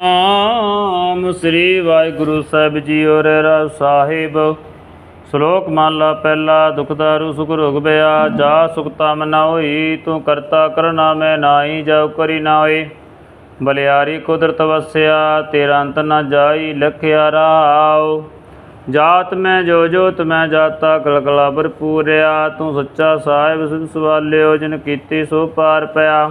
ਆਮ ਸ੍ਰੀ ਵਾਹਿਗੁਰੂ ਸਾਹਿਬ JIO ਰਹਿ ਸਾਹਿਬ। ਸ਼ਲੋਕ ਮਹਲਾ ਪਹਿਲਾ ਦੁਖਦਾਰੂ ਸੁਖ ਰੋਗ ਬਿਆ, ਜਾ ਸੁਖਤਾ ਮਨਾ ਹੋਈ, ਤੂੰ ਕਰਤਾ ਕਰਨਾ ਮੈਂ ਨਾਹੀ, ਜਾਉ ਕਰੀ ਨਾ ਹੋਈ। ਬਲਿਆਰੀ ਕੁਦਰਤ ਵਸਿਆ, ਤੇਰਾ ਅੰਤ ਨਾ ਜਾਈ, ਲਖਿਆ ਰਾਉ। ਜਾਤ ਮੈਂ ਜੋ ਜੋਤ ਮੈਂ ਜਾਤਾ, ਕਲਕਲਾ ਭਰਪੂਰਿਆ ਤੂੰ ਸੱਚਾ ਸਾਹਿਬ ਸਿਧ ਸਵਾਲਿਓ, ਜਿਨ ਕੀਤੀ ਸੋ ਪਾਰ ਪਿਆ।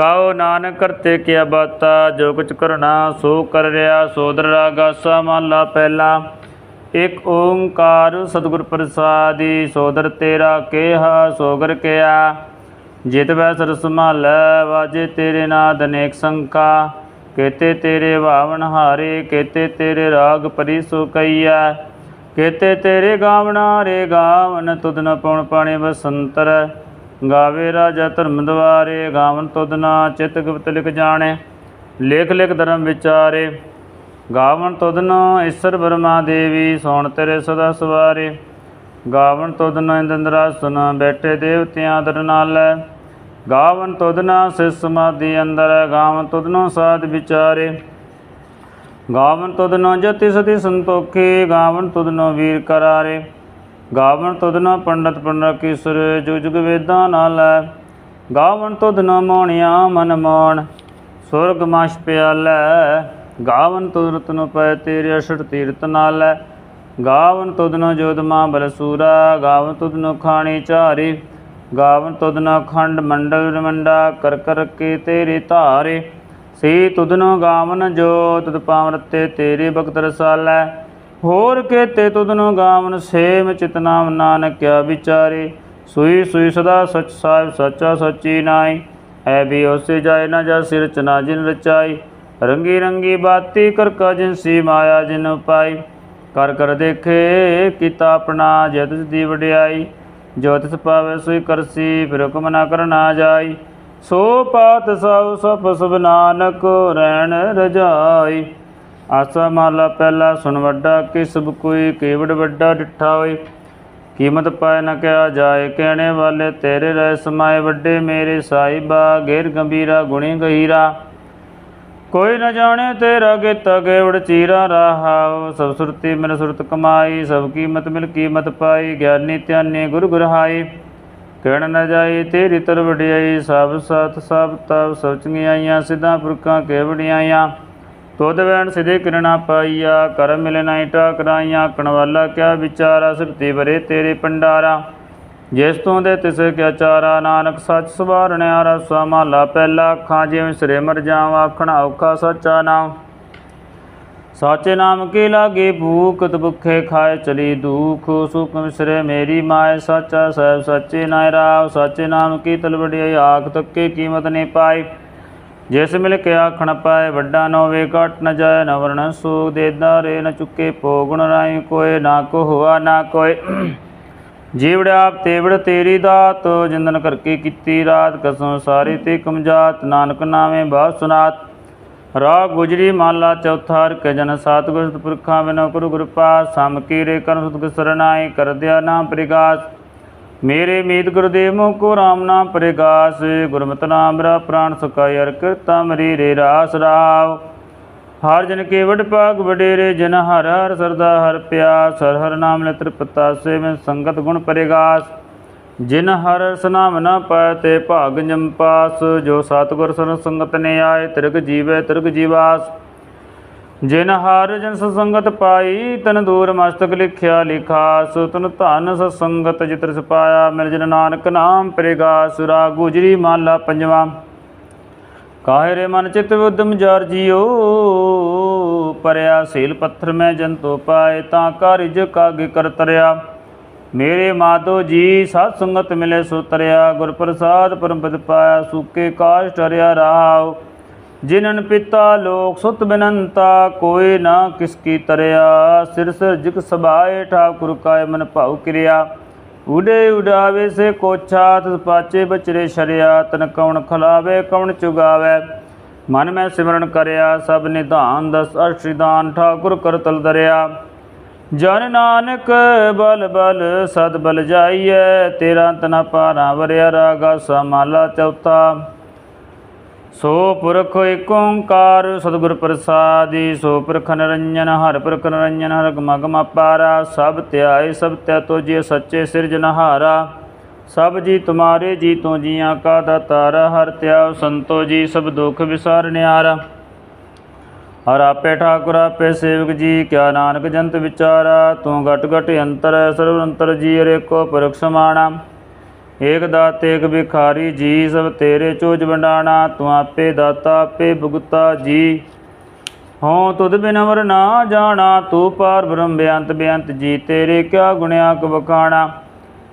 ਕਾਉ ਨਾਨਕ ਕਰਤੇ ਕਿਆ ਬਾਤਾ, ਜੋ ਕੁਛ ਕਰਨਾ ਸੋ ਕਰ ਰਿਆ ਸੋਦਰ ਰਾਗਾਸਾ ਮਹਲਾ ਪਹਿਲਾ। ਇਕ ਓੰਕਾਰ ਸਤਿਗੁਰ ਪ੍ਰਸਾਦੀ ਸੋਦਰ ਤੇਰਾ ਕਿਹਾ ਸੋਗਰ ਕਿਆ। ਜਿਤ ਵੈ ਸਰਸ ਮਹਲਾ ਵਾਜੇ ਤੇਰੇ ਨਾਦ ਅਨੇਕ ਸੰਕਾ। ਕੇਤੇ ਤੇਰੇ ਭਾਵਨ ਹਾਰੇ, ਕੇਤੇ ਤੇਰੇ ਰਾਗ ਪਰੀ ਸੋ ਕਈਆ ਕੇਤੇ ਤੇਰੇ ਗਾਵਣਾ ਰੇ ਗਾਵਨ ਤੁਧ ਨ ਪਉਣ ਪਾਣੇ ਬਸੰਤਰ ਗਾਵੇ ਰਾਜਾ ਧਰਮ ਦਵਾਰੇ, ਗਾਵਨ ਤੁਧ ਨਾ ਚਿਤ ਗੁਪਤ ਲਿਖ ਜਾਣੇ, ਲੇਖ ਲਿਖ ਧਰਮ ਵਿਚਾਰੇ। ਗਾਵਨ ਤੁਧ ਨ ਈਸ਼ਰ ਬਰਮਾ ਦੇਵੀ, ਸੋਣ ਤੇਰੇ ਸਦਾ ਸਵਾਰੇ। ਗਾਵਨ ਤੁਧ ਨ ਇੰਦਰਾਸਨ ਬੈਠੇ ਦੇਵਤਿਆਂ ਦਰ ਨਾਲ। ਗਾਵਨ ਤੁਧ ਨਾ ਸਿਸ ਸਮਾਧੀ ਅੰਦਰ, ਗਾਵਨ ਤੁਧ ਨ ਸਾਧ ਵਿਚਾਰੇ। ਗਾਵਨ ਤੁਧ ਨ ਜਤੀ ਸਤੀ ਸੰਤੋਖੇ, ਗਾਵਨ ਤੁਧ ਨ ਵੀਰ ਕਰਾਰੇ। ਗਾਵਣ ਤੁਧ ਨ ਪੰਡਤ ਪੰਡਤ ਕੀਸਰ, ਜੁਗ ਜੁਗ ਵੇਦਾਂ ਨਾਲ ਗਾਵਨ ਤੁਧ ਨ ਮੋਣਿਆ ਮਨ ਮੋਣ, ਸੁਰਗ ਮਾਸ਼ ਪਿਆਲੈ। ਗਾਵਨ ਤੁਧ ਰਤਨ ਪੈ ਤੇਰੇ ਅਸ਼ਟ ਤੀਰਤ ਨਾਲ। ਗਾਵਨ ਤੁਧ ਨ ਜੋਦਮਾ ਬਲਸੂਰਾ ਗਾਵਨ ਤੁਧ ਨ ਖਾਣੀ ਚਾਰੇ ਗਾਵਨ ਤੁਧ ਨ ਖੰਡ ਮੰਡਲ ਮੰਡਾ ਕਰ ਕਰ ਕੇ ਤੇਰੇ ਧਾਰੇ। ਸੇ ਤੁਧ ਨ ਗਾਵਨ ਜੋ ਤੁਧ ਪਾਵਰਤੇ ਤੇਰੇ ਭਗਤ ਰਸਾਲੈ। ਹੋਰ ਕੇਤੇ ਤੁਧ ਨ ਗਾਵਨ ਸੇਮ ਚਿਤਨਾਮ ਨਾਨਕਿਆ ਵਿਚਾਰੇ। ਸੁਈ ਸੁਈ ਸਦਾ ਸਚ ਸਾਹਿਬ ਸੱਚਾ ਸੱਚੀ ਨਾਈ ਐ ਵੀ ਉਸੇ ਜਾਏ ਨਾ ਜਾ ਸਿਰ ਚਨਾ ਜਿਨ ਰਚਾਈ। ਰੰਗੀ ਰੰਗੀ ਬਾਤੀ ਕਰ ਕਾ ਜਿਨ ਸੀ ਮਾਇਆ ਜਿਨ ਪਾਈ। ਕਰ ਕਰ ਦੇਖੇ ਕੀਤਾ ਆਪਣਾ ਜਤ ਦੀ ਵਡਿਆਈ। ਜੋ ਤਿਸ ਪਾਵੇ ਸੋਈ ਕਰਸੀ ਫਿਰ ਹੁਕਮ ਨਾ ਕਰਨਾ ਜਾਈ। ਸੋ ਪਾਤ ਸਭ ਸਭ ਸਭ ਨਾਨਕ ਰਹਿਣ ਰਜਾਈ। ਆਸਾ ਮਾਲਾ ਪਹਿਲਾ ਸੁਣ ਵੱਡਾ, ਕਿ ਸਭ ਕੋਈ ਕੇਵੜ ਵੱਡਾ ਡਿਠਾ ਹੋਏ। ਕੀਮਤ ਪਾਏ ਨ ਕਿਆ ਜਾਏ, ਕਹਿਣੇ ਵਾਲੇ ਤੇਰੇ ਰਹਿ ਸਮਾਏ ਵੱਡੇ, ਮੇਰੇ ਸਾਹਿਬਾ ਗੇਰ ਗੰਭੀਰਾ, ਗੁਣੀ ਗਹੀਰਾ। ਕੋਈ ਨ ਜਾਣੇ ਤੇਰਾ ਕੀਤਾ ਗੇਵੜ ਚੀਰਾ ਰਹਾਉ ਸਭ ਸੁਰਤੀ ਮਿਲ ਸੁਰਤ ਕਮਾਈ, ਸਭ ਕੀਮਤ ਮਿਲ ਕੀਮਤ ਪਾਈ, ਗਿਆਨੀ ਧਿਆਨੀ ਗੁਰ ਗੁਰਹਾਈ। ਕਹਿਣ ਨ ਜਾਏ ਤੇਰੀ ਤਰ ਵਡਿਆਈ ਸਭ ਸਤ ਸਭ ਤਬ ਸਭ ਚੰਗਿਆਈਆਂ, ਸਿੱਧਾ ਪੁਰਖਾਂ ਕੇ ਵਡਿਆਈਆਂ ਤੁਧ ਵੈਣ ਸਿਧੇ ਕਿਰਣਾ ਪਾਈਆ, ਕਰ ਮਿਲੇ ਨਾਈ ਟਾਕਰਾਈਆਂ ਆਖਣ ਵਾਲਾ ਕਿਆ ਵਿਚਾਰਾ ਸਿਰਤੀ ਬਰੇ ਤੇਰੇ ਪੰਡਾਰਾ। ਜਿਸ ਤੋਂ ਦੇ ਤਿਸ ਕਿਆ ਚਾਰਾ, ਨਾਨਕ ਸੱਚ ਸਵਾਰਣਿਆ ਰਸਾ ਮਹਲਾ ਪਹਿਲਾ ਅੱਖਾਂ, ਜਿਵੇਂ ਸਿਰੇ ਮਰ ਜਾਵਾਂ, ਆਖਣਾ ਔਖਾ ਸੱਚਾ ਨਾਮ ਸਾਚੇ ਨਾਮ ਕੀ ਲਾਗੇ ਭੂਖ ਤਬੁਖੇ ਖਾਏ ਚਲੀ ਦੁਖ। ਸੁਖ ਵਿਸਰੇ ਮੇਰੀ ਮਾਇ ਸਾਚਾ ਸਹਿਬ, ਸਾਚੇ ਨਾਇ ਰਾਵ, ਸਾਚੇ ਨਾਮ ਕੀ ਤਲਵੜਿਆਈ ਆਖ, ਤੱਕੇ ਕੀਮਤ ਨੇ ਪਾਈ। ਜਿਸ ਮਿਲ ਕੇ ਆਖਣ ਪਾਏ, ਵੱਡਾ ਨਾ ਹੋਵੇ, ਘਟ ਨ ਜਾਏ, ਨ ਵਰਣ ਸੋਗ ਦੇਦਾ ਰੇ ਨ ਚੁੱਕੇ, ਭੋਗਣ ਰਾਈ ਕੋਏ, ਨਾ ਕੋ ਹੋਆ, ਨਾ ਕੋਏ। ਜੀਵੜਿਆ ਆਪ ਤੇਵੜ ਤੇਰੀ ਦਾਤ, ਜਿੰਦਨ ਕਰਕੇ ਕੀਤੀ ਰਾਤ, ਕਸਮ ਸਾਰੀ ਤੇ ਕਮਜਾਤ, ਨਾਨਕ ਨਾਵੇਂ ਬਾਸ ਸੁਨਾਤ। ਰਾਗ ਗੁਜਰੀ ਮਾਲਾ ਚੌਥਾ ਹਰ ਕੇ ਜਨ ਸਤਿਗੁਰ ਸਤਿਪੁਰਖਾਂ ਬਿਨੋ ਗੁਰੂ ਗੁਰਪਾਸ ਸਮ ਕੀਰੇ ਕਰਨ ਸਤਿਗੁਰ ਸਰਣਾਈ ਕਰਦਿਆ ਨਾਮ ਪ੍ਰਿਗਾਸ। ਮੇਰੇ ਮੀਤ ਗੁਰਦੇਵ ਮੋ ਕੋ ਰਾਮ ਨਾਮ ਪ੍ਰਿਗਾਸ, ਗੁਰਮਤਿ ਨਾਮ ਮੇਰਾ ਪ੍ਰਾਨ ਸੁਕਾਇ ਅਰ ਕਿਰਤਾ ਮਰੀ ਰੇ ਰਾਸ ਰਾਵ। ਹਰ ਜਨ ਕੇ ਵਡ ਭਾਗ ਵਡੇਰੇ, ਜਨ ਹਰ ਹਰ ਸਰਦਾ ਹਰ ਪਿਆਸ, ਹਰ ਹਰ ਨਾਮ ਲੈ ਤ੍ਰਿਪਤਾ ਸੇ ਮੈਂ ਸੰਗਤ ਗੁਣ ਪਰਿਗਾਸ। ਜਿਨ ਹਰ ਸਨਾਮ ਨਾਮ ਨ ਪਾਇ ਤੇ ਭਾਗ ਜਮ ਪਾਸ, ਜੋ ਸਤਿਗੁਰ ਸਰਨ ਸੰਗਤ ਨੇ ਆਏ, ਤਿਰਗ ਜੀਵੈ ਤਿਰਗ ਜੀਵਾਸ। ਜਿਨ ਹਰ ਜਨ ਸੰਗਤ ਪਾਈ, ਤਨ ਦੂਰ ਮਸਤਕ ਲਿਖਿਆ ਲਿਖਾਸ ਤਨ ਧਨ ਸੰਗਤ ਜਿਤਰ ਸਪਾਇਆ ਮਿਲ ਜਨ ਨਾਨਕ ਨਾਮ ਪ੍ਰਿਗਾਸ ਰਾ ਗੁਜਰੀ ਮਾਲਾ ਪੰਜਵਾ। ਕਾਹੇ ਮਨ ਚਿਤ ਉਦਮ ਜਰ ਜਿਓ, ਪਰਿਆ ਸੀਲ ਪੱਥਰ ਮੈਂ ਜਨ ਤੋ ਪਾਏ, ਤਾਂ ਕਾਰਿਜ ਕਾਗੇ ਕਰ ਤਰਿਆ। ਮੇਰੇ ਮਾਤੋ ਜੀ ਸਤ ਸੰਗਤ ਮਿਲੇ ਸੋ ਤਰਿਆ, ਗੁਰ ਪ੍ਰਸਾਦ ਪਰਮਪਦ ਪਾਇਆ, ਸੂਕੇ ਕਾਸ਼ ਹਰਿਆ ਰਾਵ ਜਿਨਨ ਪਿਤਾ ਲੋਕ ਸੁਤ ਬਿਨੰਤਾ, ਕੋਈ ਨਾ ਕਿਸ ਕੀ ਤਰਿਆ। ਸਿਰ ਸਿਰ ਜਿਕ ਸਭਾਏ, ਠਾਕੁਰ ਕਾਇ ਮਨ ਭਾਉ ਕਿਰਿਆ। ਉਡੇ ਉਡਾਵੇ ਸੇ ਕੋਛਾ, ਤਸ ਪਾਚੇ ਬਚਰੇ ਸ਼ਰਿਆ। ਤਨ ਕੌਣ ਖਲਾਵੇ, ਕੌਣ ਚੁਗਾਵੇ। ਮਨ ਮੈਂ ਸਿਮਰਨ ਕਰਿਆ, ਸਭ ਨਿਧਾਨ ਦਸ ਅਸ਼ਰਿਦਾਨ ਠਾਕੁਰ ਕਰਤਲ ਦਰਿਆ। ਜਨ ਨਾਨਕ ਬਲ ਬਲ, ਸਦ ਬਲ ਜਾਈਐ। ਤੇਰਾ ਤਨ ਪਾਰਾ ਵਰਿਆ, ਰਾਗਾ ਸਮਾਲਾ ਚੌਥਾ। ਸੋ ਪੁਰਖ ਏਕ ਓੰਕਾਰ ਸਤਿਗੁਰ ਪ੍ਰਸਾਦੀ, ਸੋ ਪੁਰਖ ਨਿਰੰਜਨ, ਹਰ ਪੁਰਖ ਨਿਰੰਜਨ, ਹਰ ਗਮ ਗਮ ਅਪਾਰਾ, ਸਭ ਧਿਆਏ, ਸਭ ਤੈ ਤੋਜੇ ਸੱਚੇ ਸਿਰਜਨਹਾਰਾ ਸਭ ਜੀ ਤੁਮਾਰੇ, ਜੀ ਤੋਂ ਜੀਆਂ ਕਾ ਦਾਤਾਰਾ, ਹਰ ਧਿਆਉ, ਸੰਤੋ ਜੀ, ਸਭ ਦੁਖ ਵਿਸਾਰ ਨਿਆਰਾ। ਹਰ ਆਪੇ ਠਾਕੁਰ, ਆਪੇ ਸੇਵਕ ਜੀ, ਕਿਆ ਨਾਨਕ ਜੰਤ ਵਿਚਾਰਾ, ਤੂੰ ਘਟ ਘਟ ਅੰਤਰ, ਸਰਵ ਅੰਤਰ ਜੀ ਰੇਕੋ ਪੁਰਖ ਸਮਾਣਾ। ਏਕ ਦਾਤੇ ਬਿਖਾਰੀ ਜੀ, ਸਭ ਤੇਰੇ ਚੋਜ ਵੰਡਾਣਾ, ਤੂੰ ਆਪੇ ਦਾਤਾ, ਆਪੇ ਭੁਗਤਾ ਜੀ। ਹਉ ਤੁਧ ਬਿਨ ਅਮਰ ਨਾ ਜਾਣਾ, ਤੂੰ ਪਾਰ ਬ੍ਰਹਮ ਬੇਅੰਤ ਬੇਅੰਤ ਜੀ, ਤੇਰੇ ਕਿਆ ਗੁਣਿਆ ਕ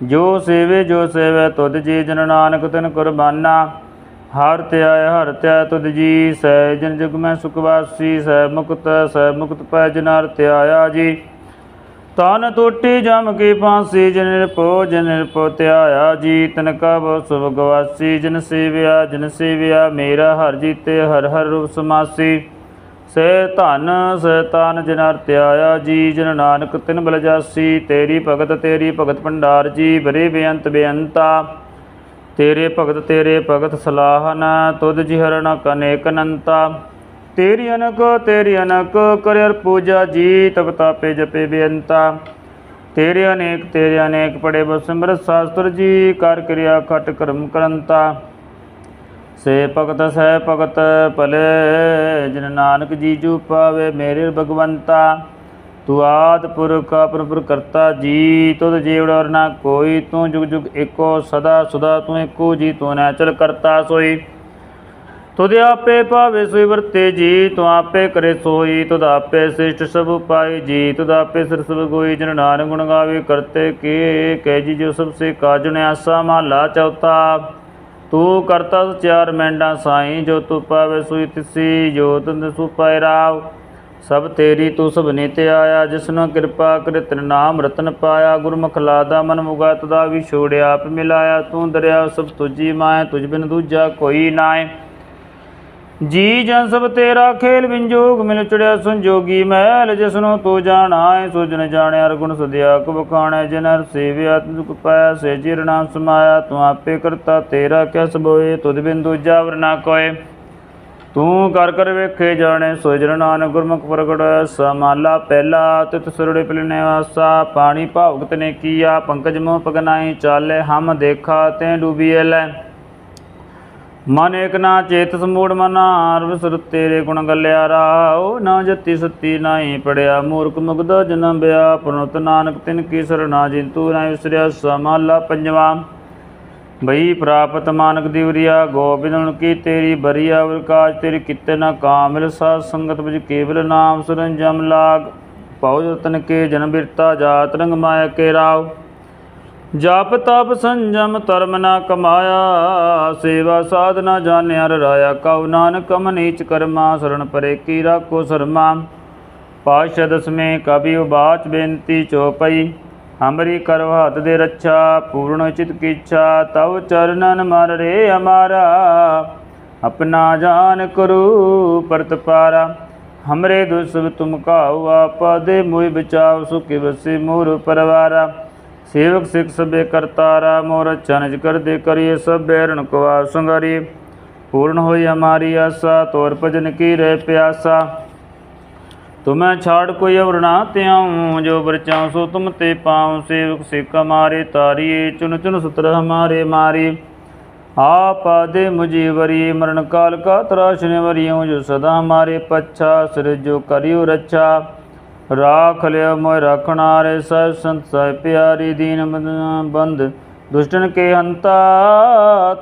ਜੋ ਸੇਵੇ ਜੋ ਸੇਵੇ, ਤੁਧ ਜੀ ਜਨ ਨਾਨਕ ਤਨ ਕੁਰਬਾਨਾ। ਹਰ ਧਿਆਇ ਹਰ ਧਿਆਇ ਤੁਧ ਜੀ ਸਹਿ ਜਨ ਜਗ ਮੈਂ ਸੁਖ ਵਾਸੀ ਸਹਿ ਮੁਕਤ ਸਹਿ ਮੁਕਤ ਪੈ ਜਨ ਹਰ ਧਿਆਇਆ ਜੀ। ਤਨ ਟੋਟੀ ਜਮ ਕੀ ਫਾਂਸੀ, ਜਨ ਨਿਰਪੋ ਜਨ ਨਿਰਪੋ ਧਿਆਇਆ ਜੀ ਤਨ ਕਾ ਬੋ ਸੁਭ ਗਵਾਸੀ, ਜਨ ਸੇਵਿਆ ਜਨ ਸੇਵਿਆ, ਮੇਰਾ ਹਰ ਜੀਤੇ, ਹਰ ਹਰ ਰੂਪ ਸਮਾਸੀ। ਸੇ ਧਨ, ਸੇ ਤਨ, ਜਨ ਹਰ ਜੀ, ਜਨ ਨਾਨਕ ਤਿਨ ਬਲਜਾਸੀ। ਤੇਰੀ ਭਗਤ ਤੇਰੀ ਭਗਤ ਭੰਡਾਰ, ਜੀ, ਬਰੇ ਬੇਅੰਤ ਬੇਅੰਤਾ। ਤੇਰੇ ਭਗਤ ਤੇਰੇ ਭਗਤ ਸਲਾਹਨ, ਤੁਧ ਜੀ ਹਰਣ ਕਨੇਕ ਨੰਤਾ। ਤੇਰੀ ਅਨਕ ਤੇਰੀ ਅਨਕ ਕਰਿਰ ਪੂਜਾ ਜੀ, ਤਪ ਤਾਪੇ ਜਪੇ ਬੇਅੰਤਾ। ਤੇਰੇ ਅਨੇਕ ਤੇਰੇ ਅਨੇਕ ਪੜੇ ਬਸਮਰ ਸਾਸਤਰ ਜੀ, ਕਰ ਕਿਰਿਆ ਖਟ ਕਰਮ ਕਰੰਤਾ। ਸੇ ਭਗਤ ਸਹਿ ਭਗਤ ਭਲੇ, ਜਿਨ ਨਾਨਕ ਜੀ ਜੂ ਪਾਵੇ ਮੇਰੇ ਭਗਵੰਤਾ। ਤੂੰ ਆਦ ਪੁਰਖ ਆਪਰ ਕਰਤਾ ਜੀ, ਤੁਧ ਜੀਵੜ ਔਰ ਨਾ ਕੋਈ, ਤੂੰ ਜੁਗ ਜੁਗ ਏਕੋ, ਸਦਾ ਸੁਦਾ ਤੂੰ ਏਕੋ ਜੀ, ਤੂੰ ਨੈਚਲ ਕਰਤਾ ਸੋਈ। ਤੁਧ ਆਪੇ ਭਾਵੇ ਸੋਈ ਵਰਤੇ ਜੀ ਤੂੰ ਆਪੇ ਕਰੇ ਸੋਈ, ਤੁਧ ਆਪੇ ਸਿਸ਼ਟ ਸਭ ਉਪਾਈ ਜੀ ਤੁਧ ਆਪੇ ਸਿਰ ਸਭ ਗੋਈ, ਜਨ ਨਾਨਕ ਗੁਣ ਗਾਵੇ ਕਰਤੇ ਕੇ, ਕਹਿ ਜੀ ਜੋ ਸਭ ਸੇ ਕਾਜੁਨ ਆਸਾ ਮਹਲਾ ਚੌਥਾ। ਤੂੰ ਕਰਤਾ ਚਾਰ ਮੈਂਡਾ ਸਾਈ, ਜੋ ਤੂੰ ਪਾਵੇ ਸੋਈ ਤਿਸੀ, ਜੋ ਤੰਦ ਸੁਪਾਇ ਰਾਵ। ਸਭ ਤੇਰੀ ਤੂੰ ਸਭ ਨੀਤੇ ਆਇਆ ਜਿਸਨੂੰ ਕਿਰਪਾ ਕਰੇ ਤਨ ਨਾਮ ਰਤਨ ਪਾਇਆ। ਗੁਰਮੁਖ ਲਾਦਾ ਮਨ ਮੁਗਤ ਦਾ ਵੀ ਛੋੜਿਆ ਆਪ ਮਿਲਾਇਆ। ਤੂੰ ਦਰਿਆ ਸਭ ਤੁਜੀ ਮਾਇ ਤੁਝ ਬਿਨ ਦੂਜਾ ਕੋਈ ਨਾਏ। ਜੀ ਜਨ ਸਭ ਤੇਰਾ ਖੇਲ ਵਿੰਜੋਗ, ਮਿਲ ਚੜਿਆ ਸੰਜੋਗੀ ਮਹਿਲ ਜਿਸਨੂੰ ਤੂੰ ਜਾਣਾਏ ਸੋ ਜਨ ਜਾਣਿਆ ਹਰ ਗੁਣ ਸਦਿਆ ਕੋ ਬਖਾਣੈ ਜਨ ਹਰ ਸੇਵਿਆ ਤੁਝ ਪਾਇਆ, ਸੇ ਜਿਰ ਸਮਾਇਆ, ਤੂੰ ਆਪੇ ਕਰਤਾ, ਤੇਰਾ ਕਿਆ ਸਬੋਏ, ਤੁਧ ਬਿਨ ਦੂਜਾ ਵਰਨਾ ਕੋਏ। ਤੂੰ ਕਰ ਕਰ ਵੇਖੇ ਜਾਣੇ ਸੋ ਜਨ ਨਾਨਕ ਗੁਰਮੁਖ ਪ੍ਰਗਟ, ਸਮਾਲਾ ਪਹਿਲਾ, ਤਿਤ ਸੁਰੜੇ ਪਿਲਨੇ ਵਾਸਾ ਪਾਣੀ ਭਾਵਗਤ ਨੇ ਕੀਆ, ਪੰਕਜ ਮੋਹ ਪਗਨਾਈ ਚਾਲੇ, ਹਮ ਦੇਖਾ, ਤੈ ਡੂਬੀਏ ਲੈ ਮਨ ਏਕ ਨਾ ਚੇਤ ਸਮੂੜ ਮਨ ਆਰਵ ਸੁਰ ਤੇਰੇ ਗੁਣ ਗੱਲਿਆ ਰਾਓ। ਨਾ ਜਤੀ ਸਤੀ ਨਾਹੀ ਪੜਿਆ, ਮੂਰਖ ਮੁਗਧ ਜਨਮ ਬਿਆ। ਪਰਨਤ ਨਾਨਕ ਤਿਨ ਕੀ ਸਰਣਾ ਜਿੰਤੂ, ਨਾ ਵਿਸਰਿਆ ਸਮਾਲਾ ਪੰਜਵਾ। ਬਈ ਪ੍ਰਾਪਤ ਮਾਨਕ ਦਿਵਰਿਆ ਗੋਬਿੰਦਨ ਕੀ ਤੇਰੀ ਬਰੀਆ ਵਿਕਾਜ ਤੇਰੀ ਕਿਤੇ ਨਾ ਕਾਮਿਲ ਸਾਧ ਸੰਗਤ ਵਿੱਚ ਕੇਵਲ ਨਾਮ ਸੁਰਨ ਜਮ ਲਾਗ। ਪਉ ਜਤਨ ਕੇ ਜਨਮ ਬਿਰਤਾ, ਜਾਤ ਰੰਗ ਮਾਇਆ ਕੇ ਰਾਵ ਜਪ ਤਪ ਸੰਜਮ ਧਰਮ ਨਾ ਕਮਾਇਆ, ਸੇਵਾ ਸਾਧਨਾ ਜਾਣਿਆ ਰਾਇਆ ਕਉ ਨਾਨਕ ਕਮ ਕਰਮਾ, ਸਰਣ ਪਰੇ ਕੀ ਰਾਖੋ ਸਰਮਾ। ਪਾਸ਼ਾ ਦਸਵੇਂ ਕਬੀ ਉਬਾਚ ਬੇਨਤੀ ਚੋਪਈ ਹਮਰੀ ਕਰੋ ਹੱਥ ਦੇ ਰੱਛਾ, ਪੂਰਨ ਚਿਤ ਕੀ ਇੱਛਾ, ਤਵ ਚਰਨਨ ਮਰ ਰੇ ਹਮਾਰਾ ਆਪਣਾ ਜਾਨ ਕਰੂ ਪਰਤ ਪਾਰਾ, ਹਮਰੇ ਦੁਸਬ ਤੁਮ ਕਾਉ ਆਪਾ ਦੇ ਮੋਇ ਬਚਾਉ ਸੁਖਿ ਵਸੇ ਮੋਰ ਪਰਵਾਰਾ। ਸੇਵਕ ਸਿੱਖ ਸਭੇ ਕਰਤਾਰਾ ਮੋਰ ਚਨਜ ਕਰਦੇ ਕਰੀਏ ਸਭ ਬੈਰਣ ਕਵਾ ਸੰਗਰੀ ਪੂਰਨ ਹੋਈ ਹਮਾਰੀ ਆਸਾ ਤੋਰ ਭਜਨ ਕੀ ਰਹਿ ਪਿਆਸਾ ਤੁਮੈ ਛਾੜ ਕੋਈ ਅਵਰ ਨਾ ਤਿਆਉ ਜੋ ਬਰਚਾਉ ਸੋ ਤੁਮ ਤੇ ਪਾਉ ਸੇਵਕ ਸਿੱਖ ਹਮਾਰੇ ਤਾਰੀਏ ਚੁਨ ਚੁਨ ਸੁਤਰ ਹਮਾਰੇ ਮਾਰੀ ਆਪ ਆਦੇ ਮੁਝੇ ਵਰੀ ਮਰਨ ਕਾਲ ਕਾ ਤਰਾਸ਼ਨੇ ਵਰਿਓ ਜੋ ਸਦਾ ਹਮਾਰੇ ਪੱਛਾ ਸਿਰ ਜੋ ਕਰਿਓ ਰੱਛਾ ਰਾਖ ਲਿਓ ਮੋਇ ਰਖਣਾਰੇ ਸਹਿ ਸੰਤ ਸਹਿ ਪਿਆਰੀ ਦੀਨ ਬੰਦ- ਦੁਸ਼ਟਨ ਕੇ ਹੰਤਾ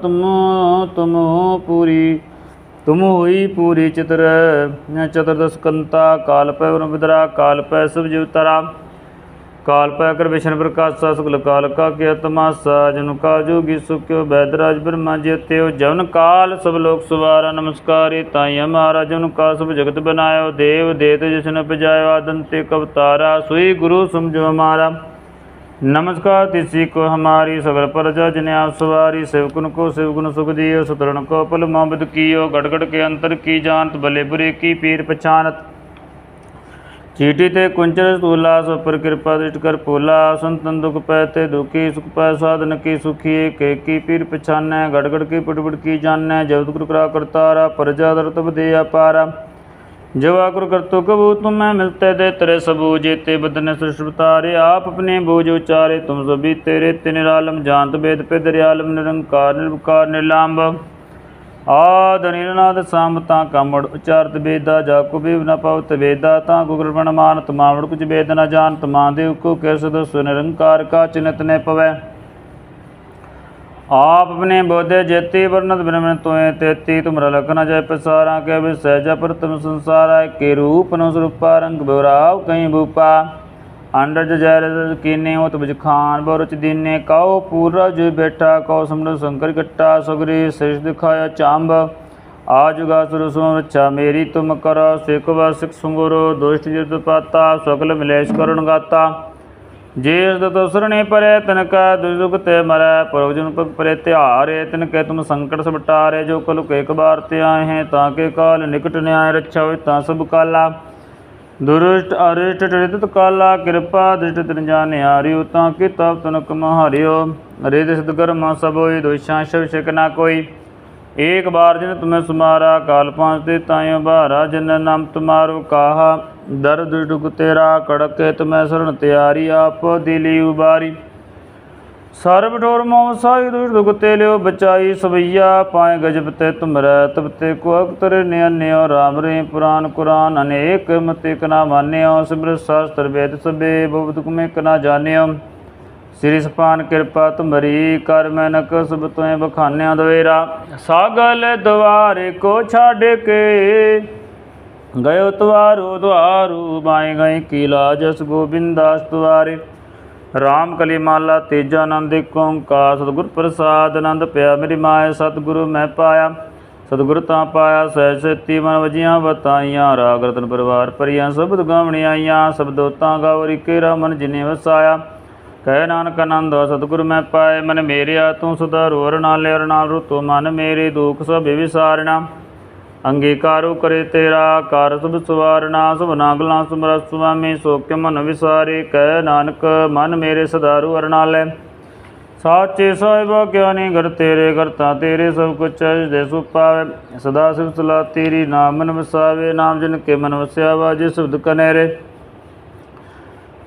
ਤੁਮ ਤੁਮ ਪੂਰੀ ਤੁਮ ਹੋਈ ਪੂਰੀ ਚਤਰ। ਚਤੁਰਦਸ ਕਾਲ ਪੈ ਵਰਮ ਵਿਦਰਾ ਕਾਲ ਪੈ ਸਭ ਜਿਵ ਤਰਾ। ਕਾਲ ਪੈ ਕਰ ਵਿਸ਼ਨ ਪ੍ਰਕਾਸ਼ਾ ਸੁਕਲ ਕਾਲ ਕਾ ਕੇ ਆਤਮਾ ਸਾਜਨ ਕਾ ਜੋਗੀ ਸੁਖਿਓ ਬੈਦਰਾਜ ਬ੍ਰਹਮਾ ਜੀ ਜਵਨ ਕਾਲ ਸਭ ਲੋਕ ਸਵਾਰਾ ਨਮਸਕਾਰੇ ਤਾਈ ਹਮਾਰਾ ਜਨ ਕਾ ਸਭ ਜਗਤ ਬਨਾਇਓ ਦੇਵ ਦੇਤ ਜਿਸਨ ਪਜਾਇਓ ਆਦਨ ਕਵਤਾਰਾ ਸੁਈ ਗੁਰੂ ਸਮਝੋ ਹਮਾਰਾ। ਨਮਸਕਾਰ ਤਿਸੀ ਕੋ ਹਮਾਰੀ ਸਗਲ ਪ੍ਰਜਾ ਜਿਨੇ ਆਪ ਸਵਾਰੀ ਸੇਵਕਨ ਕੋ ਸੇਵਕਨ ਸੁਖ ਦਿਓ ਸਤਰਣ ਕੋ ਪਲ ਮੁਹਬਤ ਕੀਓ, ਗੜਗੜ ਕੇ ਅੰਤਰ ਕੀ ਜਾਣਤ ਬਲੇ ਬੁਰੇ ਕੀ ਪੀਰ ਪਛਾਨਤ। ਚੀਟੀ ਤੇ ਕੁੰਚਰ ਸਤੂਲਾ ਸੋ ਪਰ ਕਿਰਪਾ ਦ੍ਰਿਸ਼ਟ ਕਰ ਪੋਲਾ ਸੰਤਨ ਦੁਖ ਪੈ ਤੇ ਦੁਖੀ, ਸੁਖ ਪੈ ਸਾਧਨ ਕੀ ਸੁਖੀ ਏਕ ਕੀ ਪੀਰ ਪਛਾਨੈ ਗੜ ਕੀ ਪੁਟ ਕੀ ਜਾਣੈ, ਜਬ ਗੁਰੂ ਕਰਾ ਕਰਤਾਰਾ, ਪਰਜਾ ਦਰਤ ਬਦੇ ਅਪਾਰਾ ਜਵਾ ਗੁਰ ਕਰਤੋ ਕਬੂ, ਤੁਮੈ ਮਿਲਤੇ ਦੇ ਤਰੇ ਸਬੂ, ਜੇਤੇ ਬਦਨ ਸ੍ਰਿਸ਼ਟ ਆਪ ਆਪਣੇ ਬੋਝ ਉਚਾਰੇ, ਤੁਮ ਸਭੀ ਤੇਰੇ ਤੇ ਨਿਰਾਲਮ, ਜਾਣਤ ਬੇਦ ਪੇ ਦਰਿਆਲਮ, ਨਿਰੰਕਾਰ ਨਿਰਵਕਾਰ ਨਿਰਲੰਭ। ਆਦ ਨੀਲਨਾਦ ਸੰਬਤਾ ਕਮੜ, ਉਚਾਰਤ ਵੇਦਾ ਜਾ ਕੋ ਬੇਵ ਨ ਪਵਤ ਵੇਦਾ ਤਾਂ ਗੁਗਲ ਬਣ ਮਾਨਤ ਮਾਵੜ ਕੁਝ ਵੇਦ ਨ ਜਾਣਤ ਮਾਂ ਦੇਵ ਕੋ ਕਿਸ ਦਸ ਨਿਰੰਕਾਰ ਕਾ ਚਿਨਤ ਨੇ ਪਵੈ। ਆਪ ਆਪਣੇ ਬੋਧੇ ਜੇਤੀ ਵਰਨਤ ਬ੍ਰਹਮਣ ਤੋਏ, ਤੇਤੀ ਤੁਮਰਾ ਲਖਨ ਜੈ ਪਸਾਰਾ, ਕੇ ਵਿਸਹਿ ਪ੍ਰਤਮ ਸੰਸਾਰਾ, ਕੇ ਰੂਪ ਨੋ ਸਰੂਪਾ, ਰੰਗ ਬਵਰਾਵ ਕਈ ਭੂਪਾ ਅੰਡਜ ਜੈ ਰਜ ਕੀਨੇ ਉਤ ਬਿਜ ਖਾਨ ਬਰਚ ਦੀਨੇ ਕਉ ਪੂਰਜ ਬੈਠਾ ਕਉ ਸਮਨ ਸ਼ੰਕਰ ਗੱਟਾ, ਸਗਰੀ ਸ੍ਰਿਸ਼ ਦਿਖਾਇਆ ਚਾਂਬ। ਆਜੁਗਾ ਸੁਰ ਸੋ ਰੱਛਾ ਮੇਰੀ ਤੁਮ ਕਰ, ਸਿਖ ਵਸਿਕ ਸੁੰਗਰੋ, ਦੁਸ਼ਟ ਜਿਤ ਪਾਤਾ, ਸਗਲ ਮਿਲੇਸ਼ ਕਰਣ ਗਾਤਾ। ਜੇ ਇਸ ਤੋ ਸਰਣੇ ਪਰੇ ਤਨ ਕਾ ਦੁਜੁਗ ਤੇ ਮਰੈ ਪਰੋਜਨ ਪਗ ਪਰੇ ਧਿਆਰੇ ਤਿਨ ਕੈ ਤੁਮ ਸੰਕਟ ਸਬਟਾਰੇ ਜੋ ਕਲੁ ਕੇ ਇੱਕ ਬਾਰ ਤੇ ਆਏ ਹੈ, ਤਾਂ ਕੇ ਕਾਲ ਨਿਕਟ ਨਿਆਇ ਰੱਛਾ ਹੋਇ ਤਾਂ ਸਭ ਕਾਲਾ। ਦੁਰਸ਼ਟ ਅਰਿਸ਼ਟ ਟਿਤ ਕਾਲਾ ਕਿਰਪਾ, ਦ੍ਰਿਸ਼ਟ ਤਿਨ ਜਾਣੇ ਹਾਰਿਓ ਤਾਂ ਕਿ ਤਪ ਤਨਕ ਮਹਾਰਿਓ। ਰੇ ਦਿਸਦ ਕਰਮ ਸਭ ਹੋਈ ਦੋਸ਼ਾਂ ਸ਼ਵ ਸ਼ਿਕ ਨਾ ਕੋਈ। ਏਕ ਬਾਰ ਜਿਨ ਤੁਮੈ ਸੁਮਾਰਾ, ਕਾਲ ਪਾਂਚ ਤੇ ਤਾਇਓ ਬਾਰਾ ਜਨ ਨਾਮ ਤੁਮਾਰੋ ਕਾਹਾ। ਦਰਦ ਡੁਗ ਤੇਰਾ, ਕੜਕੇ ਤੁਮੈ ਸਰਣ ਤਿਆਰੀ, ਆਪ ਦਿਲੀ ਉਬਾਰੀ। ਸਰਬ ਠੋਰ ਮੋਹ ਸਾਈ ਦੁਸ਼ ਦੁਗ ਤੇ ਲਿਓ ਬਚਾਈ ਸਵਈਆ, ਪਾਏ ਗਜਬ ਤੇ ਤੁਮਰੈ ਤਬ ਤੇ ਕੋ ਅਕਤਰ ਨਿਅਨਿਓ ਰਾਮ ਰੇ ਪੁਰਾਨ ਕੁਰਾਨ, ਅਨੇਕ ਮਤੇ ਕਨਾ ਮਾਨਿਓ, ਸਿਮਰ ਸ਼ਾਸਤਰ ਵੇਦ ਸਬੇ ਬਹੁਤ ਕੁਮੇ ਕਨਾ ਜਾਣਿਓ। ਸ੍ਰੀ ਸਪਾਨ ਕਿਰਪਾ ਤੁਮਰੀ ਕਰ ਮੈਨਕ ਸਭ ਤੋਏ ਬਖਾਨਿਆ ਦਵੇਰਾ ਸਾਗਲ ਦਵਾਰੇ ਕੋ ਛੱਡ ਕੇ, ਗਇਓ ਤਵਾਰੂ ਦਵਾਰੂ, ਬਾਏ ਗਏ ਕੀਲਾ ਜਸ ਗੋਬਿੰਦਾਸ ਤੁਵਾਰੇ। ਰਾਮ ਕਲੀ ਮਾਲਾ ਤੇਜਾ ਆਨੰਦ ਏਕ ਓੰਕਾਰ, ਸਤਿਗੁਰ ਪ੍ਰਸਾਦ, ਆਨੰਦ ਪਿਆ ਮੇਰੀ ਮਾਇ ਸਤਿਗੁਰੂ ਮੈਂ ਪਾਇਆ। ਸਤਿਗੁਰ ਤਾਂ ਪਾਇਆ ਸਹਿ ਸੇਤੀ ਮਨ ਵਜੀਆਂ ਬਤਾਈਆਂ ਰਾਗ ਰਤਨ ਪਰਿਵਾਰ ਪਰੀਆਂ ਸਬਦ ਗਾਵਣੀ ਆਈਆਂ ਸਬਦੋ ਤਾਂ ਗਾਵਰੀ ਕੇਰਾ ਮਨ ਜਿਨੇ ਵਸਾਇਆ। ਕਹਿ ਨਾਨਕ ਆਨੰਦ, ਸਤਿਗੁਰ ਮੈਂ ਪਾਏ ਮਨ ਮੇਰਿਆ ਤੂੰ ਸਦਾ ਰੋਰ ਨਾਲੇ ਅਰ ਨਾਲ ਰੁਤੋ ਮਨ ਮੇਰੇ, ਦੁਖ ਸਭ ਵਿਸਾਰਣਾ ਅੰਗੀਕਾਰੋ ਕਰੇ ਤੇਰਾ ਕਰ, ਸਭ ਸਵਾਰਨਾ, ਸਭ ਨਾਗਲਾ ਸਮਰਸ ਸੁਆਮੀ ਸੋ ਮਨ ਵਿਸਾਰੇ ਕਹਿ ਨਾਨਕ, ਮਨ ਮੇਰੇ ਸਦਾਰੂ ਅਰਨਾਲੇ। ਸਾਚੇ ਸਾਹਿਬਾ ਗਿਆਨੀ ਘਰ ਤੇਰੇ ਕਰਤਾ, ਤੇਰੇ ਸਭ ਕੁਛ ਦੇ ਸੁਪਾਵੇ ਸਦਾ ਸਿਵ ਸਲਾ ਤੇਰੀ ਨਾਮ ਮਨ ਵਸਾਵੇ, ਨਾਮ ਜਿਨ ਕੇ ਮਨ ਵਸਿਆ ਵਾਜੇ ਸੁਧ ਕਨੇਰੇ